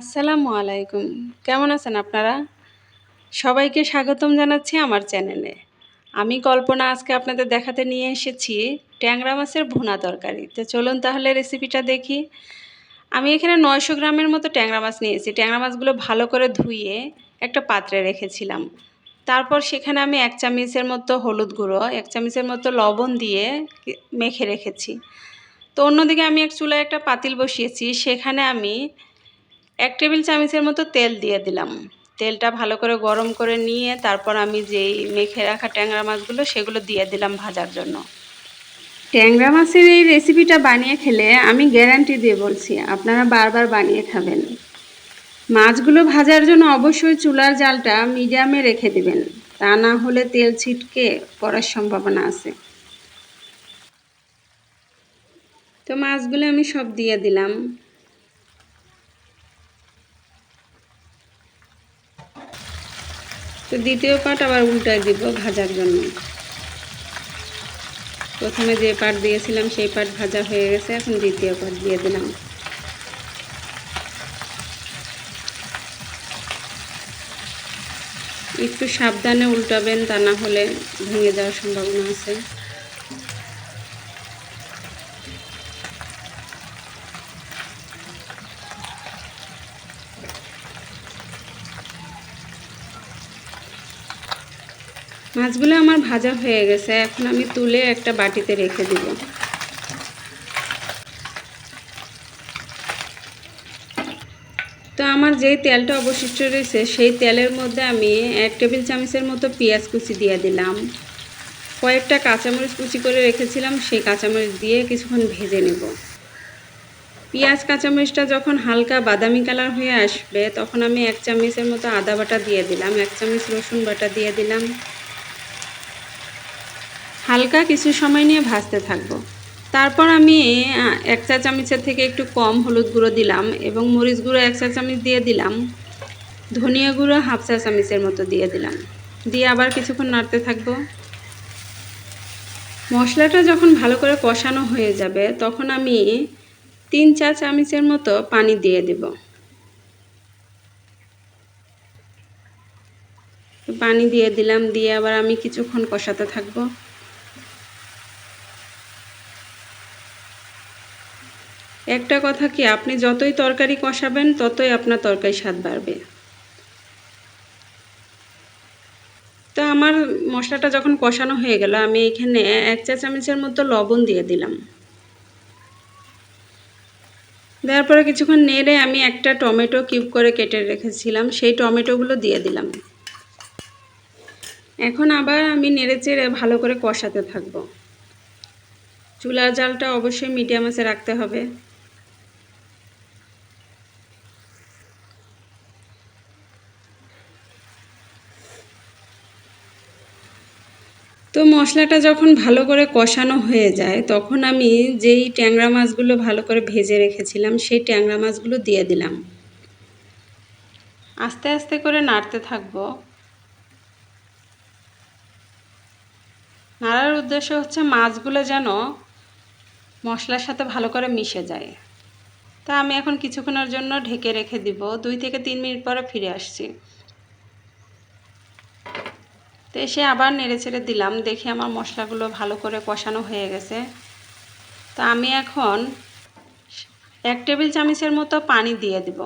আসসালামু আলাইকুম। কেমন আছেন আপনারা? সবাইকে স্বাগতম জানাচ্ছি আমার চ্যানেলে। আমি কল্পনা আজকে আপনাদের দেখাতে নিয়ে এসেছি ট্যাংরা মাছের ভুনা তরকারি। তো চলুন তাহলে রেসিপিটা দেখি। আমি এখানে নয়শো গ্রামের মতো ট্যাংরা মাছ নিয়েছি। ট্যাংরা মাছগুলো ভালো করে ধুয়ে একটা পাত্রে রেখেছিলাম। তারপর সেখানে আমি এক চামচের মতো হলুদ গুঁড়ো, এক চামচের মতো লবণ দিয়ে মেখে রেখেছি। তো অন্যদিকে আমি এক চুলায় একটা পাতিল বসিয়েছি। সেখানে আমি এক টেবিল চামচের মতো তেল দিয়ে দিলাম। তেলটা ভালো করে গরম করে নিয়ে তারপর আমি যেই মেখে রাখা ট্যাংরা মাছগুলো সেগুলো দিয়ে দিলাম ভাজার জন্য। ট্যাংরা মাছের এই রেসিপিটা বানিয়ে খেলে আমি গ্যারান্টি দিয়ে বলছি, আপনারা বারবার বানিয়ে খাবেন। মাছগুলো ভাজার জন্য অবশ্যই চুলার জালটা মিডিয়ামে রেখে দিবেন, তা না হলে তেল ছিটকে পড়ার সম্ভাবনা আছে। তো মাছগুলো আমি সব দিয়ে দিলাম। তো দ্বিতীয় পাট আবার উল্টায় দিব ভাজার জন্য। প্রথমে যে পাট দিয়েছিলাম সেই পাট ভাজা হয়ে গেছে, এখন দ্বিতীয় পাট দিয়ে দিলাম। একটু সাবধানে উল্টাবেন তা না হলে ভেঙে যাওয়ার সম্ভাবনা আছে। মাছগুলো আমার ভাজা হয়ে গেছে, এখন আমি তুলে একটা বাটিতে রেখে দিব। তো আমার যেই তেলটা অবশিষ্ট রয়েছে, সেই তেলের মধ্যে আমি এক টেবিল চামচের মতো পেঁয়াজ কুচি দিয়ে দিলাম। কয়েকটা কাঁচামরিচ কুচি করে রেখেছিলাম, সেই কাঁচামরিচ দিয়ে কিছুক্ষণ ভেজে নেব। পেঁয়াজ কাঁচামরিচটা যখন হালকা বাদামি কালার হয়ে আসবে, তখন আমি এক চামচের মতো আদা বাটা দিয়ে দিলাম, এক চামচ রসুন বাটা দিয়ে দিলাম। হালকা কিছু সময় নিয়ে ভাজতে থাকব। তারপর আমি এক চা চামচের থেকে একটু কম হলুদ গুঁড়ো দিলাম এবং মরিচ গুঁড়ো এক চা চামচ দিয়ে দিলাম। ধনিয়া গুঁড়ো হাফ চা চামচের মতো দিয়ে দিলাম। দিয়ে আবার কিছুক্ষণ নাড়তে থাকব। মশলাটা যখন ভালো করে কষানো হয়ে যাবে, তখন আমি তিন চা চামচের মতো পানি দিয়ে দেব। পানি দিয়ে দিলাম, দিয়ে আবার আমি কিছুক্ষণ কষাতে থাকব। একটা কথা কি, আপনি যতই তরকারি কষাবেন, ততই আপনার তরকারি স্বাদ বাড়বে। তো আমার মশলাটা যখন কষানো হয়ে গেল, আমি এখানে এক চা চামচের মতো লবণ দিয়ে দিলাম। দেওয়ার পরে কিছুক্ষণ নেড়ে আমি একটা টমেটো কিউব করে কেটে রেখেছিলাম, সেই টমেটোগুলো দিয়ে দিলাম। এখন আবার আমি নেড়ে চেড়ে ভালো করে কষাতে থাকব। চুলার জালটা অবশ্যই মিডিয়াম আছে রাখতে হবে। তো মশলাটা যখন ভালো করে কষানো হয়ে যায়, তখন আমি যেই ট্যাংরা মাছগুলো ভালো করে ভেজে রেখেছিলাম, সেই ট্যাংরা মাছগুলো দিয়ে দিলাম। আস্তে আস্তে করে নাড়তে থাকব। নাড়ার উদ্দেশ্য হচ্ছে মাছগুলো যেন মশলার সাথে ভালো করে মিশে যায়। তা আমি এখন কিছুক্ষণের জন্য ঢেকে রেখে দিব। দুই থেকে তিন মিনিট পরে ফিরে আসছি। তো এসে আবার নেড়ে ছেড়ে দিলাম, দেখি আমার মশলাগুলো ভালো করে কষানো হয়ে গেছে। তো আমি এখন এক টেবিল চামচের মতো পানি দিয়ে দিব।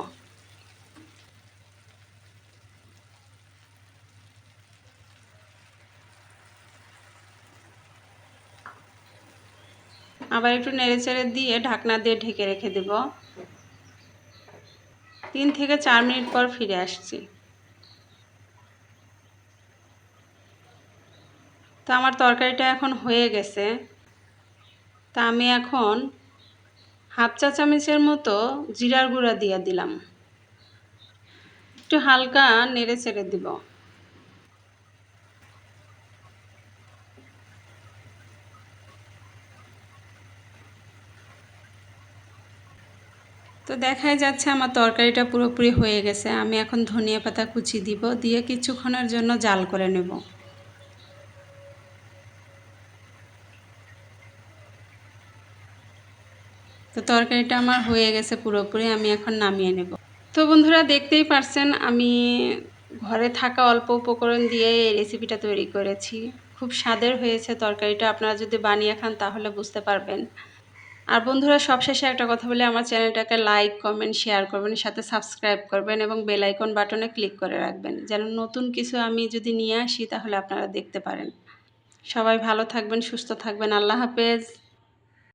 আবার একটু নেড়ে চেড়ে দিয়ে ঢাকনা দিয়ে ঢেকে রেখে দেব। তিন থেকে চার মিনিট পর ফিরে আসছি। তো আমার তরকারিটা এখন হয়ে গেছে। তা আমি এখন হাফ চা চামচের মতো জিরার গুঁড়া দিয়ে দিলাম। একটু হালকা নেড়ে চেড়ে দিব। তো দেখাই যাচ্ছে আমার তরকারিটা পুরোপুরি হয়ে গেছে। আমি এখন ধনিয়া পাতা কুচি দিব। দিয়ে কিছুক্ষণের জন্য জাল করে নেব। তো তরকারিটা আমার হয়ে গেছে পুরোপুরি, আমি এখন নামিয়ে নেব। তো বন্ধুরা, দেখতেই পারছেন, আমি ঘরে থাকা অল্প উপকরণ দিয়ে এই রেসিপিটা তৈরি করেছি। খুব স্বাদের হয়েছে তরকারিটা, আপনারা যদি বানিয়ে খান তাহলে বুঝতে পারবেন। আর বন্ধুরা, সবশেষে একটা কথা বলে, আমার চ্যানেলটাকে লাইক কমেন্ট শেয়ার করবেন সাথে সাবস্ক্রাইব করবেন এবং বেল আইকন বাটনে ক্লিক করে রাখবেন, যেন নতুন কিছু আমি যদি নিয়ে আসি তাহলে আপনারা দেখতে পারেন। সবাই ভালো থাকবেন, সুস্থ থাকবেন, আল্লাহ হাফেজ।